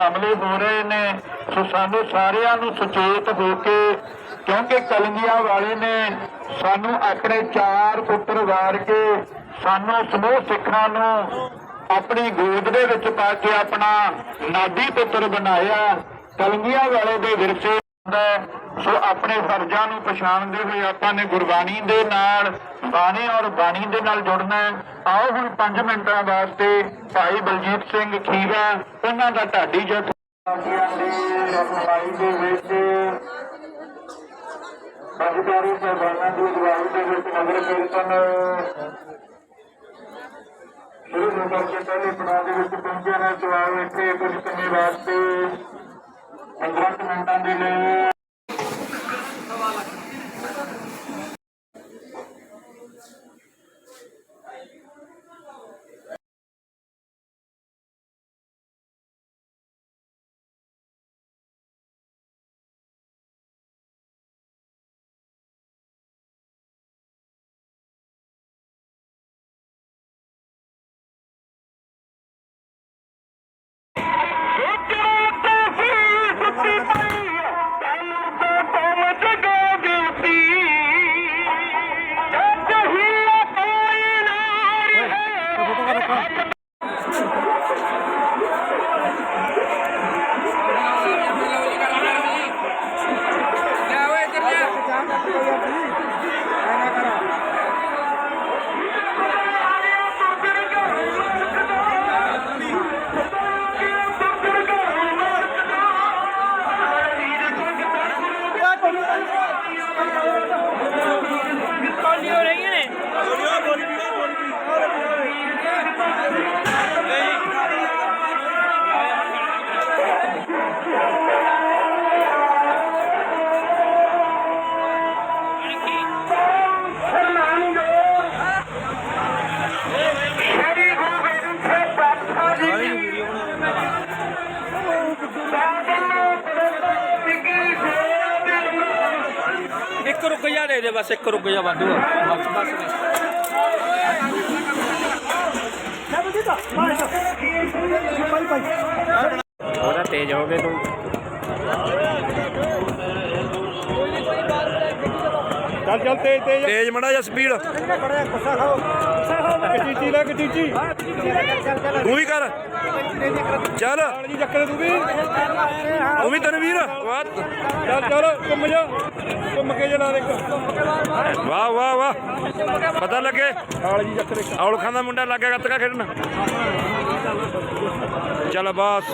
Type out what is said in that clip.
ਹਮਲੇ ਹੋ ਰਹੇ ਨੇ। ਸੋ ਸਾਨੂੰ ਸਾਰਿਆਂ ਨੂੰ ਸੁਚੇਤ ਹੋ ਕੇ, ਕਿਉਂਕਿ ਕਲੰਗੀਆਂ ਵਾਲੇ ਨੇ ਸਾਨੂੰ ਆਪਣੇ ਚਾਰ ਪੁੱਤਰ ਵਾਰ ਕੇ ਸਾਨੂੰ ਸਮੂਹ ਸਿੱਖਾਂ ਨੂੰ ਆਪਣੀ ਗੋਦ ਦੇ ਵਿੱਚ ਪਾ ਕੇ ਆਪਣਾ ਨਾਦੀ ਪੁੱਤਰ ਬਣਾਇਆ। ਕਲੰਗੀਆਂ ਵਾਲੇ ਦੇ ਵਿਰਸੇ ਹੁੰਦਾ ਸੋ ਆਪਣੇ ਫਰਜ਼ਾਂ ਨੂੰ ਪਛਾਣਦੇ ਹੋਏ ਆਪਾਂ ਨੇ ਗੁਰਬਾਣੀ ਦੇ ਨਾਲ, ਬਾਣੀ ਔਰ ਬਾਣੀ ਦੇ ਨਾਲ ਜੁੜਨਾ ਆਓ ਹੁਣ 5 ਮਿੰਟਾਂ ਵਾਸਤੇ ਭਾਈ ਬਲਜੀਤ ਸਿੰਘ ਖੀਵਾ ਉਹਨਾਂ ਦਾ ਢਾਡੀ ਜਥ। ਦੀ ਰਖਵਾਈ ਦੇ ਵਿੱਚ ਸਰਕਾਰੀ ਸਹਿਬਾਨਾਂ ਦੀ ਅਗਵਾਈ ਦੇ ਵਿੱਚ ਨਗਰ ਕੀਰਤਨ ਸ਼ੁਰੂ ਹੋ ਕਰਕੇ ਪਹਿਲੇ ਪੜਾਅ ਦੇ ਵਿੱਚ ਪਹੁੰਚੇ ਨੇ, ਸਵਾਲ ਇੱਥੇ ਕੁਝ ਸਮੇਂ ਵਾਸਤੇ 15 ਮਿੰਟਾਂ ਦੇ ਲਈ ਇੱਕ ਜਾ ਦੇ ਦੇ ਬਸ ਇੱਕ ਜਾ ਵਾਧੂ ਆ। ਬਸ ਬਸ ਉਹਦਾ ਤੇਜ਼ ਹੋ ਗਏ ਤੂੰ। ਚੱਲ ਚੱਲ ਤੇਜ਼ ਤੇਜ਼। ਤੇਜ਼ ਮੜਾ ਜਾਂ ਸਪੀਡ ਕਚੀਚੀ ਲੈ ਕਚੀਚੀ। ਤੂੰ ਵੀ ਕਰ। ਚੱਲ। ਜੀ ਚੱਕਰ ਤੂੰ ਵੀ। ਉਹ ਵੀ ਤਨਵੀਰ ਵਾਹ ਚੱਲ ਚੱਲ ਘੁੰਮ ਜਾ। ਘੁੰਮ ਕੇ ਜਣਾ ਦੇ ਵਾਹ ਵਾਹ ਵਾਹ। ਪਤਾ ਲੱਗੇ। ਨਾਲ ਜੀ ਚੱਕਰ ਇੱਕ। ਔਲ ਖਾਨ ਦਾ ਮੁੰਡਾ ਲੱਗਿਆ ਗੱਤਕਾ ਖੇਡਣ। ਚੱਲ ਬਸ।